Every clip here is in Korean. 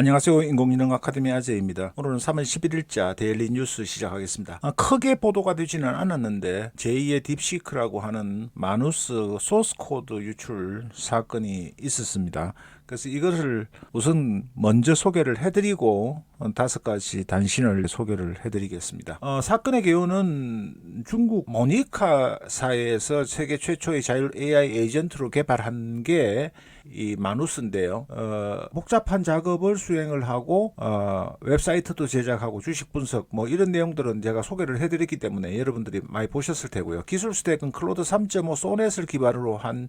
안녕하세요. 인공지능 아카데미 아재입니다. 오늘은 3월 11일자 데일리 뉴스 시작하겠습니다. 아, 크게 보도가 되지는 않았는데 제2의 딥시크라고 하는 마누스 소스 코드 유출 사건이 있었습니다. 그래서 이것을 우선 먼저 소개를 해드리고 어, 다섯 가지 단신을 소개를 해드리겠습니다. 어, 사건의 개요는 중국 모니카사에서 세계 최초의 자율 AI 에이전트로 개발한 게 이 마누스인데요. 어, 복잡한 작업을 수행을 하고 어, 웹사이트도 제작하고 주식 분석 뭐 이런 내용들은 제가 소개를 해드렸기 때문에 여러분들이 많이 보셨을 테고요. 기술 스택은 클로드 3.5 소넷을 기반으로 한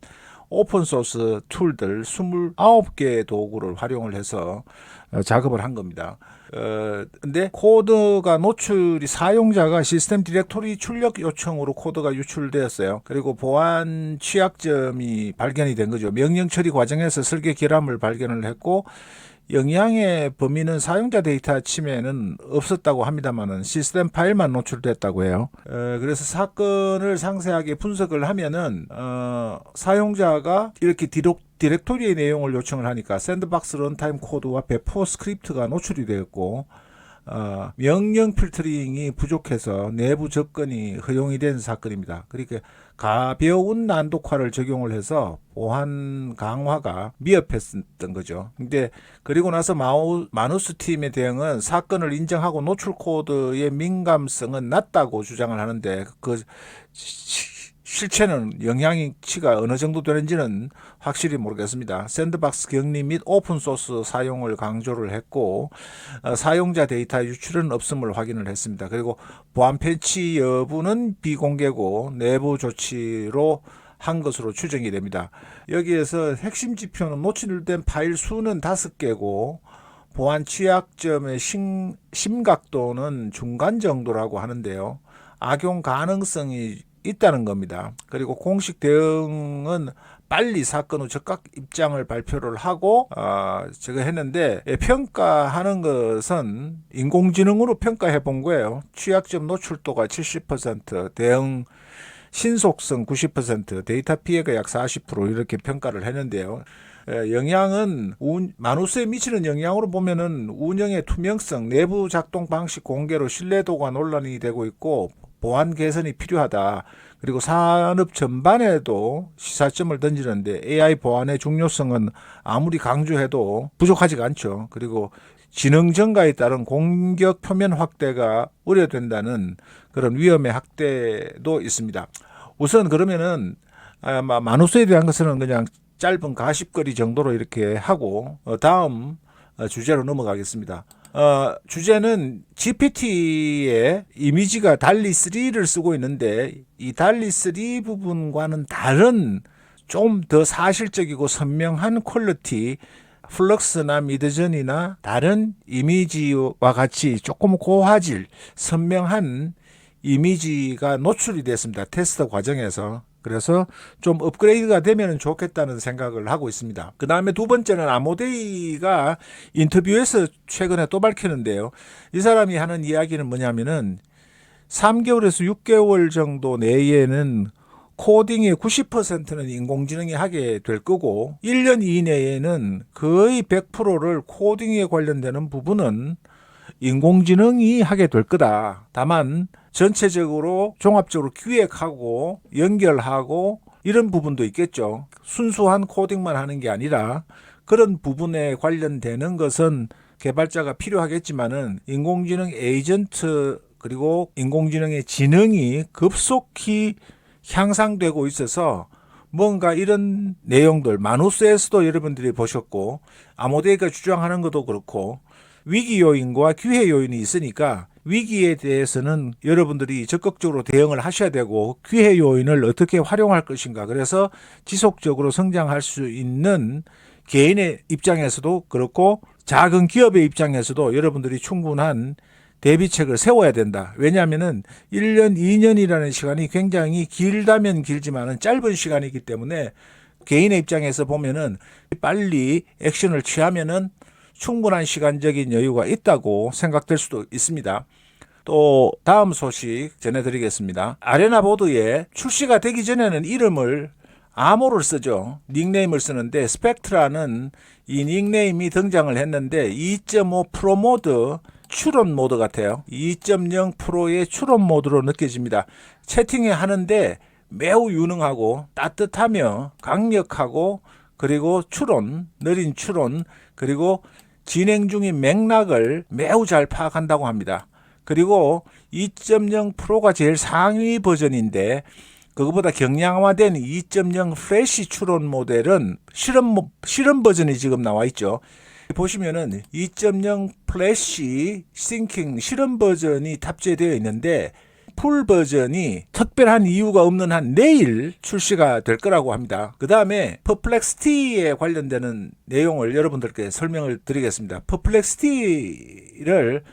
오픈 소스 툴들 29개 도구를 활용을 해서 어, 작업을 한 겁니다. 어, 근데 코드가 노출이 사용자가 시스템 디렉토리 출력 요청으로 코드가 유출되었어요. 그리고 보안 취약점이 발견이 된 거죠. 명령 처리 과정에서 설계 결함을 발견을 했고 영향의 범위는 사용자 데이터 침해는 없었다고 합니다만은 시스템 파일만 노출됐다고 해요. 어, 그래서 사건을 상세하게 분석을 하면은 어, 사용자가 이렇게 디록 디렉토리의 내용을 요청을 하니까 샌드박스 런타임 코드와 배포 스크립트가 노출이 되었고 어, 명령 필터링이 부족해서 내부 접근이 허용이 된 사건입니다. 그러니까 가벼운 난독화를 적용을 해서 보안 강화가 미흡했던 거죠. 근데 그리고 나서 마우, 마누스 팀의 대응은 사건을 인정하고 노출 코드의 민감성은 낮다고 주장을 하는데 그 시- 실체는 영향치가 어느 정도 되는지는 확실히 모르겠습니다. 샌드박스 격리 및 오픈소스 사용을 강조를 했고 어, 사용자 데이터 유출은 없음을 확인을 했습니다. 그리고 보안 패치 여부는 비공개고 내부 조치로 한 것으로 추정이 됩니다. 여기에서 핵심 지표는 노출된 파일 수는 다섯 개고 보안 취약점의 심, 심각도는 중간 정도라고 하는데요. 악용 가능성이 있다는 겁니다. 그리고 공식 대응은 빨리 사건 후 적각 입장을 발표를 하고 어, 저거 했는데 예, 평가하는 것은 인공지능으로 평가해 본 거예요. 취약점 노출도가 70%, 대응 신속성 90%, 데이터 피해가 약 40% 이렇게 평가를 했는데요. 에, 영향은 운- 마누스에 미치는 영향으로 보면은 운영의 투명성, 내부 작동 방식 공개로 신뢰도가 논란이 되고 있고 보안 개선이 필요하다. 그리고 산업 전반에도 시사점을 던지는데 AI 보안의 중요성은 아무리 강조해도 부족하지가 않죠. 그리고 지능 증가에 따른 공격 표면 확대가 우려된다는 그런 위험의 확대도 있습니다. 우선 그러면은 아마 마누스에 대한 것은 그냥 짧은 가십거리 정도로 이렇게 하고 어, 다음 어, 주제로 넘어가겠습니다. 어, 주제는 GPT의 이미지가 달리 3를 쓰고 있는데 이 달리 3 부분과는 다른 좀 더 사실적이고 선명한 퀄리티 플럭스나 미드전이나 다른 이미지와 같이 조금 고화질 선명한 이미지가 노출이 됐습니다. 테스트 과정에서. 그래서 좀 업그레이드가 되면 좋겠다는 생각을 하고 있습니다. 그 다음에 두 번째는 아모데이가 인터뷰에서 최근에 또 밝히는데요. 이 사람이 하는 이야기는 뭐냐면은 3개월에서 6개월 정도 내에는 코딩의 90%는 인공지능이 하게 될 거고 1년 이내에는 거의 100%를 코딩에 관련되는 부분은 인공지능이 하게 될 거다. 다만 전체적으로 종합적으로 기획하고 연결하고 이런 부분도 있겠죠. 순수한 코딩만 하는 게 아니라 그런 부분에 관련되는 것은 개발자가 필요하겠지만은 인공지능 에이전트 그리고 인공지능의 지능이 급속히 향상되고 있어서 뭔가 이런 내용들 마누스에서도 여러분들이 보셨고 아모데이가 주장하는 것도 그렇고 위기 요인과 기회 요인이 있으니까 위기에 대해서는 여러분들이 적극적으로 대응을 하셔야 되고 기회 요인을 어떻게 활용할 것인가 그래서 지속적으로 성장할 수 있는 개인의 입장에서도 그렇고 작은 기업의 입장에서도 여러분들이 충분한 대비책을 세워야 된다. 왜냐하면은 1년, 2년이라는 시간이 굉장히 길다면 길지만은 짧은 시간이기 때문에 개인의 입장에서 보면은 빨리 액션을 취하면은 충분한 시간적인 여유가 있다고 생각될 수도 있습니다. 또 다음 소식 전해드리겠습니다. 아레나 보드에 출시가 되기 전에는 이름을 암호를 쓰죠. 닉네임을 쓰는데 스펙트라는 이 닉네임이 등장을 했는데 2.5 프로 모드 추론 모드 같아요. 2.0 프로의 추론 모드로 느껴집니다. 채팅에 하는데 매우 유능하고 따뜻하며 강력하고 그리고 추론, 느린 추론, 그리고 진행 중인 맥락을 매우 잘 파악한다고 합니다. 그리고 2.0 프로가 제일 상위 버전인데 그거보다 경량화된 2.0 프레시 추론 모델은 실험 모- 실험 버전이 지금 나와 있죠. 보시면은 2.0 플래시 싱킹 실험 버전이 탑재되어 있는데 풀 버전이 특별한 이유가 없는 한 내일 출시가 될 거라고 합니다. 그 다음에 퍼플렉스티에 관련되는 내용을 여러분들께 설명을 드리겠습니다. 퍼플렉스티를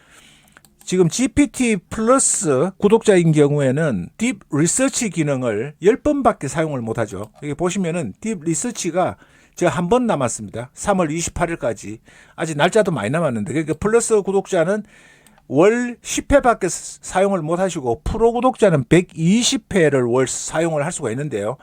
지금 GPT 플러스 구독자인 경우에는 딥 리서치 기능을 10번밖에 사용을 못하죠. 여기 보시면은 딥 리서치가 제가 한 번 남았습니다. 3월 28일까지. 아직 날짜도 많이 남았는데. 그러니까 플러스 구독자는 월 10회밖에 사용을 못 하시고 프로 구독자는 120회를 월 사용을 할 수가 있는데요.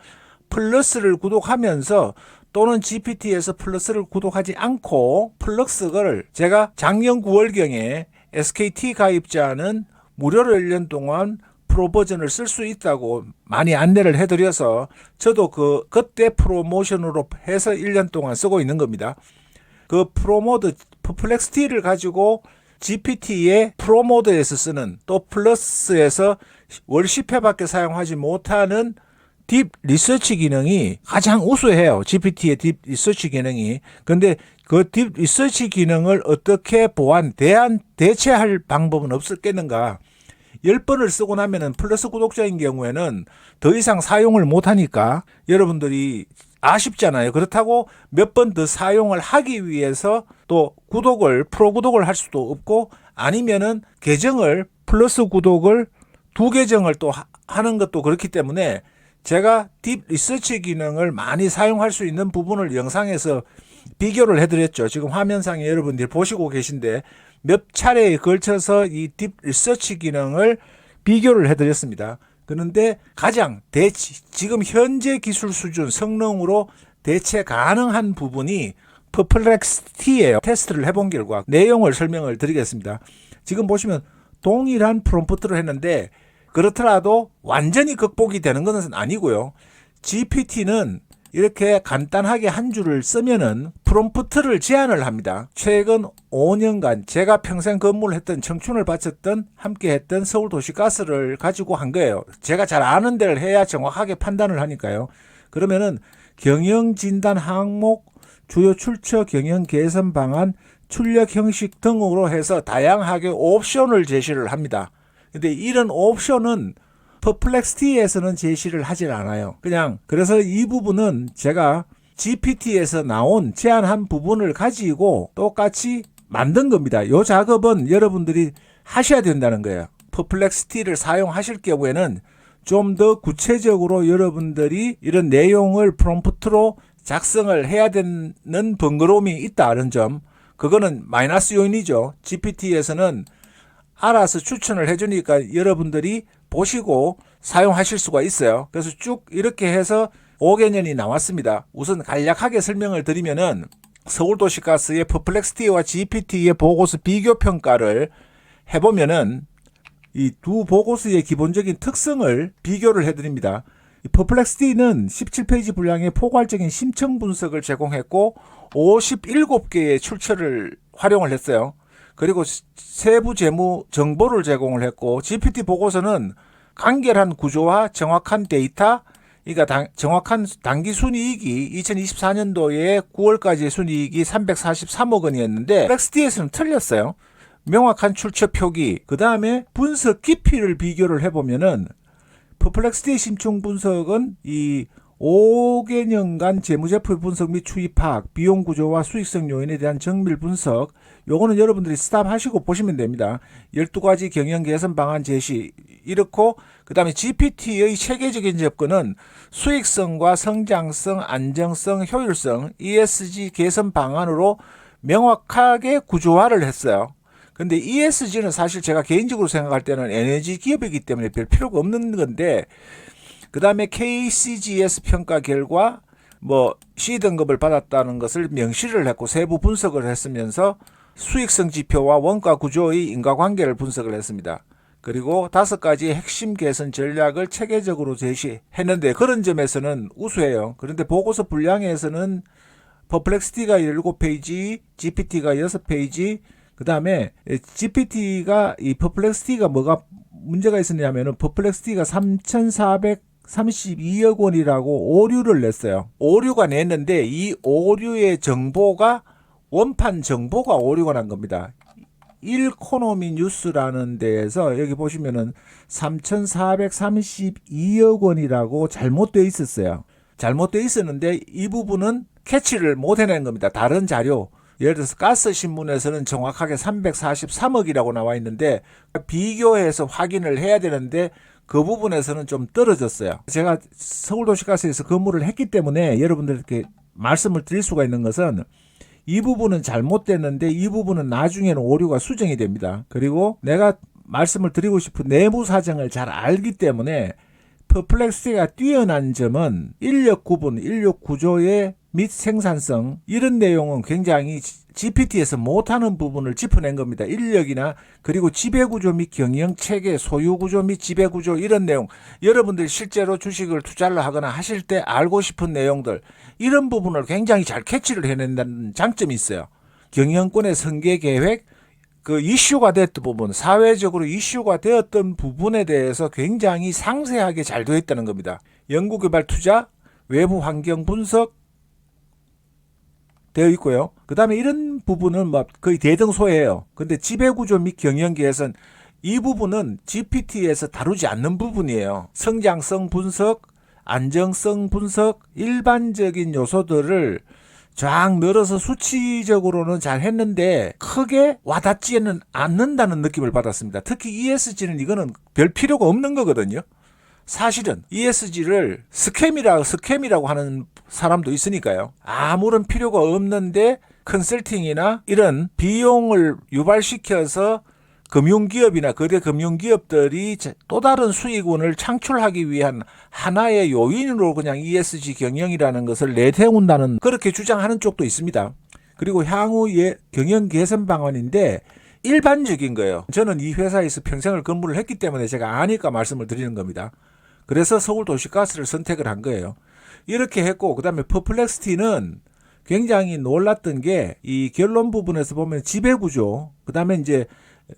플러스를 구독하면서 또는 GPT에서 플러스를 구독하지 않고 플럭스를 제가 작년 9월경에 SKT 가입자는 무료로 1년 동안 프로 버전을 쓸 수 있다고 많이 안내를 해드려서 저도 그 그때 프로모션으로 해서 1년 동안 쓰고 있는 겁니다. 그 프로모드 퍼플렉스티를 가지고 GPT의 프로모드에서 쓰는 또 플러스에서 월 10회밖에 사용하지 못하는 딥 리서치 기능이 가장 우수해요. GPT의 딥 리서치 기능이. 근데 그 딥 리서치 기능을 어떻게 보완, 대안, 대체할 방법은 없었겠는가? 10번을 쓰고 나면은 플러스 구독자인 경우에는 더 이상 사용을 못 하니까 여러분들이 아쉽잖아요. 그렇다고 몇 번 더 사용을 하기 위해서 또 구독을, 프로 구독을 할 수도 없고 아니면은 계정을, 플러스 구독을 두 계정을 또 하- 하는 것도 그렇기 때문에 제가 딥 리서치 기능을 많이 사용할 수 있는 부분을 영상에서 비교를 해드렸죠. 지금 화면상에 여러분들이 보시고 계신데 몇 차례에 걸쳐서 이 딥 리서치 기능을 비교를 해드렸습니다. 그런데 가장 대치, 지금 현재 기술 수준 성능으로 대체 가능한 부분이 퍼플렉스티예요. 테스트를 해본 결과 내용을 설명을 드리겠습니다. 지금 보시면 동일한 프롬프트를 했는데 그렇더라도 완전히 극복이 되는 것은 아니고요. GPT는 이렇게 간단하게 한 줄을 쓰면은 프롬프트를 제한을 합니다. 최근 5년간 제가 평생 근무를 했던 청춘을 바쳤던 함께 했던 서울 도시가스를 가지고 한 거예요. 제가 잘 아는 데를 해야 정확하게 판단을 하니까요. 그러면은 경영 진단 항목, 주요 출처 경영 개선 방안, 출력 형식 등으로 해서 다양하게 옵션을 제시를 합니다. 근데 이런 옵션은 퍼플렉스티에서는 제시를 하질 않아요. 그냥 그래서 이 부분은 제가 GPT에서 나온 제안한 부분을 가지고 똑같이 만든 겁니다. 이 작업은 여러분들이 하셔야 된다는 거예요. 퍼플렉스티를 사용하실 경우에는 좀 더 구체적으로 여러분들이 이런 내용을 프롬프트로 작성을 해야 되는 번거로움이 있다는 점. 그거는 마이너스 요인이죠. GPT에서는 알아서 추천을 해주니까 여러분들이 보시고 사용하실 수가 있어요. 그래서 쭉 이렇게 해서 5개년이 나왔습니다. 우선 간략하게 설명을 드리면은 서울도시가스의 퍼플렉스티와 GPT의 보고서 비교 평가를 해보면은 이 두 보고서의 기본적인 특성을 비교를 해드립니다. 이 퍼플렉스티는 17페이지 분량의 포괄적인 심층 분석을 제공했고 57개의 출처를 활용을 했어요. 그리고 세부 재무 정보를 제공을 했고 GPT 보고서는 간결한 구조와 정확한 데이터 그러니까 당- 정확한 단기 순이익이 2024년도에 9월까지의 순이익이 343억 원이었는데 플렉스티에서는 틀렸어요. 명확한 출처 표기, 그 다음에 분석 깊이를 비교를 해보면은 퍼플렉스티 심층 분석은 이 5개년간 재무제표 분석 및 추이 파악, 비용 구조와 수익성 요인에 대한 정밀 분석, 요거는 여러분들이 스탑하시고 보시면 됩니다. 12가지 경영 개선 방안 제시, 이렇고, 그 다음에 GPT의 체계적인 접근은 수익성과 성장성, 안정성, 효율성, ESG 개선 방안으로 명확하게 구조화를 했어요. 근데 ESG는 사실 제가 개인적으로 생각할 때는 에너지 기업이기 때문에 별 필요가 없는 건데 그 다음에 KCGS 평가 결과 뭐 C 등급을 받았다는 것을 명시를 했고 세부 분석을 했으면서 수익성 지표와 원가 구조의 인과관계를 분석을 했습니다. 그리고 다섯 가지 핵심 개선 전략을 체계적으로 제시했는데 그런 점에서는 우수해요. 그런데 보고서 분량에서는 퍼플렉시티가 7페이지, GPT가 6페이지, 그 다음에 GPT가 이 퍼플렉시티가 뭐가 문제가 있었냐면은 퍼플렉시티가 3,432억 원이라고 오류를 냈어요. 오류가 냈는데 이 오류의 정보가 원판 정보가 오류가 난 겁니다. 1코노미 뉴스라는 데에서 여기 보시면은 3,432억 원이라고 잘못되어 있었어요. 잘못되어 있었는데 이 부분은 캐치를 못 해낸 겁니다. 다른 자료. 예를 들어서 가스 신문에서는 정확하게 343억이라고 나와 있는데 비교해서 확인을 해야 되는데 그 부분에서는 좀 떨어졌어요. 제가 서울도시가스에서 근무를 했기 때문에 여러분들께 말씀을 드릴 수가 있는 것은 이 부분은 잘못됐는데 이 부분은 나중에는 오류가 수정이 됩니다. 그리고 내가 말씀을 드리고 싶은 내부 사정을 잘 알기 때문에 퍼플렉스가 뛰어난 점은 인력 구분, 인력 구조의 및 생산성 이런 내용은 굉장히 GPT에서 못하는 부분을 짚어낸 겁니다. 인력이나 그리고 지배구조 및 경영 체계, 소유구조 및 지배구조 이런 내용 여러분들 실제로 주식을 투자를 하거나 하실 때 알고 싶은 내용들 이런 부분을 굉장히 잘 캐치를 해낸다는 장점이 있어요. 경영권의 설계 계획, 그 이슈가 됐던 부분, 사회적으로 이슈가 되었던 부분에 대해서 굉장히 상세하게 잘 되어 있다는 겁니다. 연구개발 투자, 외부 환경 분석 되어 있고요. 그 다음에 이런 부분은 뭐 거의 대등소예요. 근데 지배구조 및 경영 개선 이 부분은 GPT에서 다루지 않는 부분이에요. 성장성 분석, 안정성 분석, 일반적인 요소들을 쫙 늘어서 수치적으로는 잘 했는데 크게 와닿지는 않는다는 느낌을 받았습니다. 특히 ESG는 이거는 별 필요가 없는 거거든요. 사실은 ESG를 스캠이라 스캠이라고 하는 사람도 있으니까요. 아무런 필요가 없는데 컨설팅이나 이런 비용을 유발시켜서 금융기업이나 거대 금융기업들이 제- 또 다른 수익원을 창출하기 위한 하나의 요인으로 그냥 ESG 경영이라는 것을 내세운다는 그렇게 주장하는 쪽도 있습니다. 그리고 향후 예, 경영 개선 방안인데 일반적인 거예요. 저는 이 회사에서 평생을 근무를 했기 때문에 제가 아니까 말씀을 드리는 겁니다. 그래서 서울 도시가스를 선택을 한 거예요. 이렇게 했고 그다음에 퍼플렉스티는 굉장히 놀랐던 게 이 결론 부분에서 보면 지배 구조 그다음에 이제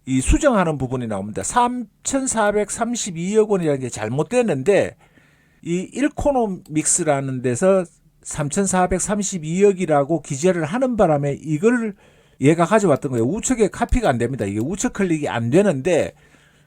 이 수정하는 부분이 나옵니다. 3,432억 원이라는 게 잘못됐는데 이 일코노믹스라는 데서 3,432억이라고 기재를 하는 바람에 이걸 얘가 가져왔던 거예요. 우측에 카피가 안 됩니다. 이게 우측 클릭이 안 되는데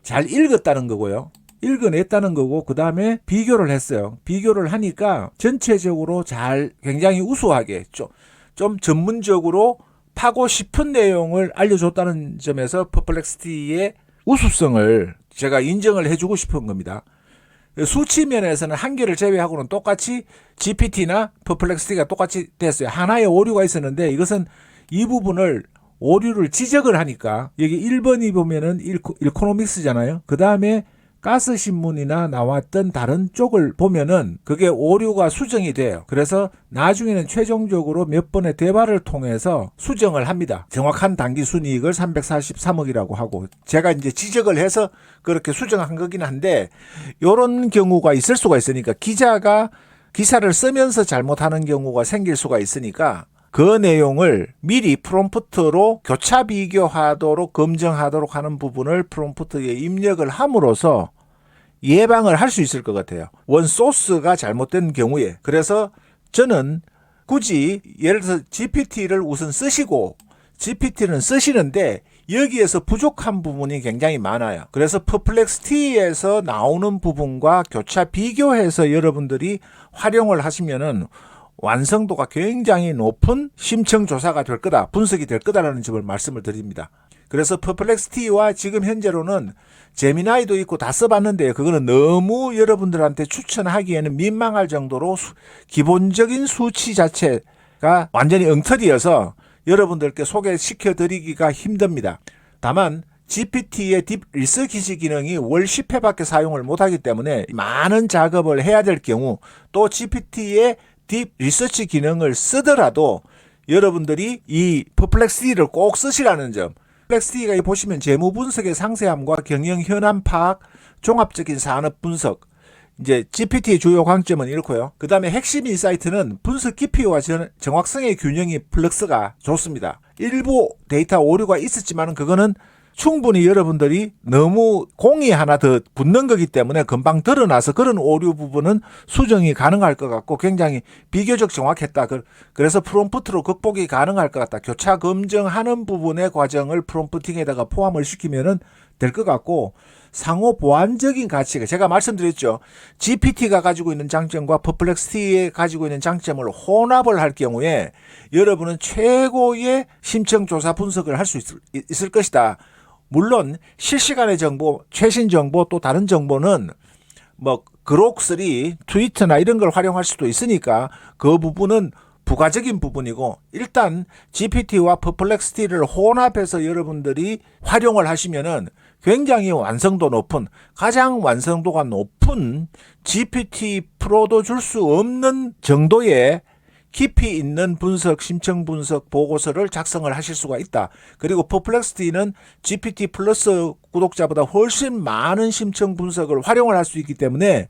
잘 읽었다는 거고요. 읽어냈다는 거고 그 다음에 비교를 했어요. 비교를 하니까 전체적으로 잘 굉장히 우수하게 좀, 좀 전문적으로 파고 싶은 내용을 알려줬다는 점에서 퍼플렉시티의 우수성을 제가 인정을 해주고 싶은 겁니다. 수치 면에서는 한계를 제외하고는 똑같이 GPT나 퍼플렉시티가 똑같이 됐어요. 하나의 오류가 있었는데 이것은 이 부분을 오류를 지적을 하니까 여기 1번이 보면은 일코, 일코노믹스잖아요. 그 다음에 가스 신문이나 나왔던 다른 쪽을 보면은 그게 오류가 수정이 돼요. 그래서 나중에는 최종적으로 몇 번의 대화를 통해서 수정을 합니다. 정확한 단기 순이익을 343억이라고 하고 제가 이제 지적을 해서 그렇게 수정한 거긴 한데 요런 경우가 있을 수가 있으니까 기자가 기사를 쓰면서 잘못하는 경우가 생길 수가 있으니까 그 내용을 미리 프롬프트로 교차 비교하도록 검증하도록 하는 부분을 프롬프트에 입력을 함으로써 예방을 할 수 있을 것 같아요. 원 소스가 잘못된 경우에. 그래서 저는 굳이 예를 들어서 GPT를 우선 쓰시고 GPT는 쓰시는데 여기에서 부족한 부분이 굉장히 많아요. 그래서 퍼플렉스티에서 나오는 부분과 교차 비교해서 여러분들이 활용을 하시면은 완성도가 굉장히 높은 심층 조사가 될 거다, 분석이 될 거다라는 점을 말씀을 드립니다. 그래서 퍼플렉스티와 지금 현재로는 제미나이도 있고 다 써봤는데요. 그거는 너무 여러분들한테 추천하기에는 민망할 정도로 수- 기본적인 수치 자체가 완전히 엉터리여서 여러분들께 소개시켜 드리기가 힘듭니다. 다만 GPT의 딥 리서치 기능이 월 10회밖에 사용을 못하기 때문에 많은 작업을 해야 될 경우 또 GPT의 딥 리서치 기능을 쓰더라도 여러분들이 이 퍼플렉시티를 꼭 쓰시라는 점. 퍼플렉시티가 보시면 재무 분석의 상세함과 경영 현안 파악, 종합적인 산업 분석, 이제 GPT의 주요 강점은 이렇고요. 그 다음에 핵심 인사이트는 분석 깊이와 전- 정확성의 균형이 플럭스가 좋습니다. 일부 데이터 오류가 있었지만 그거는 충분히 여러분들이 너무 공이 하나 더 붙는 거기 때문에 금방 드러나서 그런 오류 부분은 수정이 가능할 것 같고 굉장히 비교적 정확했다. 그- 그래서 프롬프트로 극복이 가능할 것 같다. 교차 검증하는 부분의 과정을 프롬프팅에다가 포함을 시키면은 될 것 같고 상호 보완적인 가치가 제가 말씀드렸죠. GPT가 가지고 있는 장점과 퍼플렉시티에 가지고 있는 장점을 혼합을 할 경우에 여러분은 최고의 심층 조사 분석을 할 수 있을 것이다. 물론 실시간의 정보, 최신 정보 또 다른 정보는 뭐 그록3, 트위터나 이런 걸 활용할 수도 있으니까 그 부분은 부가적인 부분이고 일단 GPT와 퍼플렉시티를 혼합해서 여러분들이 활용을 하시면은 굉장히 완성도 높은 가장 완성도가 높은 GPT 프로도 줄 수 없는 정도의 깊이 있는 분석, 심층 분석 보고서를 작성을 하실 수가 있다. 그리고 퍼플렉시티는 GPT 플러스 구독자보다 훨씬 많은 심층 분석을 활용을 할 수 있기 때문에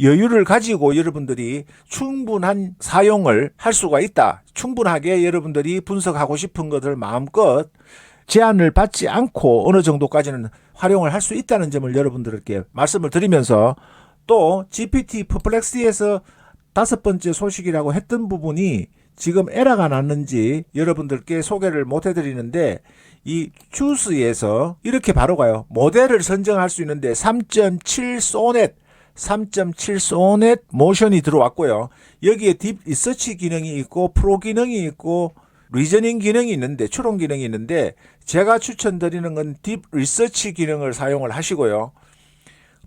여유를 가지고 여러분들이 충분한 사용을 할 수가 있다. 충분하게 여러분들이 분석하고 싶은 것을 마음껏 제한을 받지 않고 어느 정도까지는 활용을 할 수 있다는 점을 여러분들께 말씀을 드리면서 또 GPT 퍼플렉시티에서 다섯 번째 소식이라고 했던 부분이 지금 에러가 났는지 여러분들께 소개를 못 해드리는데 이 주스에서 이렇게 바로 가요. 모델을 선정할 수 있는데 3.7 소넷 3.7 소넷 모션이 들어왔고요. 여기에 딥 리서치 기능이 있고 프로 기능이 있고 리저닝 기능이 있는데 추론 기능이 있는데 제가 추천드리는 건 딥 리서치 기능을 사용을 하시고요.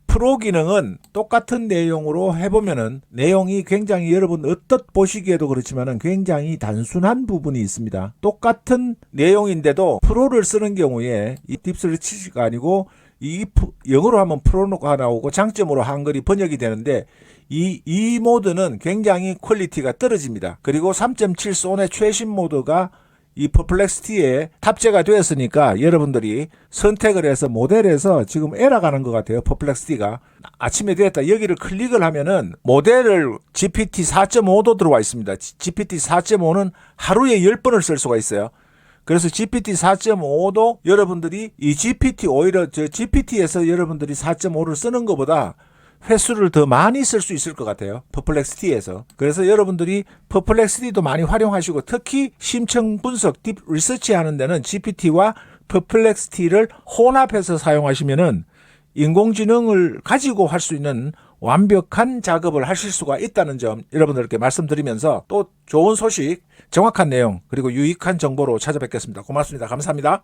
프로 기능은 똑같은 내용으로 해보면은 내용이 굉장히 여러분 어떻 보시기에도 그렇지만은 굉장히 단순한 부분이 있습니다. 똑같은 내용인데도 프로를 쓰는 경우에 이 딥스리치가 아니고 이 프- 영어로 하면 프로가 나오고 장점으로 한글이 번역이 되는데 이, 이 모드는 굉장히 퀄리티가 떨어집니다. 그리고 3.7 손의 최신 모드가 이 퍼플렉시티에 탑재가 되었으니까 여러분들이 선택을 해서 모델에서 지금 에러 가는 것 같아요. 퍼플렉시티가 아침에 되었다. 여기를 클릭을 하면은 모델을 GPT 4.5도 들어와 있습니다. GPT 4.5는 하루에 10번을 쓸 수가 있어요. 그래서 GPT 4.5도 여러분들이 이 GPT 오히려 저 GPT에서 여러분들이 4.5를 쓰는 것보다 횟수를 더 많이 쓸 수 있을 것 같아요. 퍼플렉시티에서. 그래서 여러분들이 퍼플렉시티도 많이 활용하시고 특히 심층 분석, 딥 리서치 하는 데는 GPT와 퍼플렉시티를 혼합해서 사용하시면은 인공지능을 가지고 할 수 있는 완벽한 작업을 하실 수가 있다는 점 여러분들께 말씀드리면서 또 좋은 소식, 정확한 내용, 그리고 유익한 정보로 찾아뵙겠습니다. 고맙습니다. 감사합니다.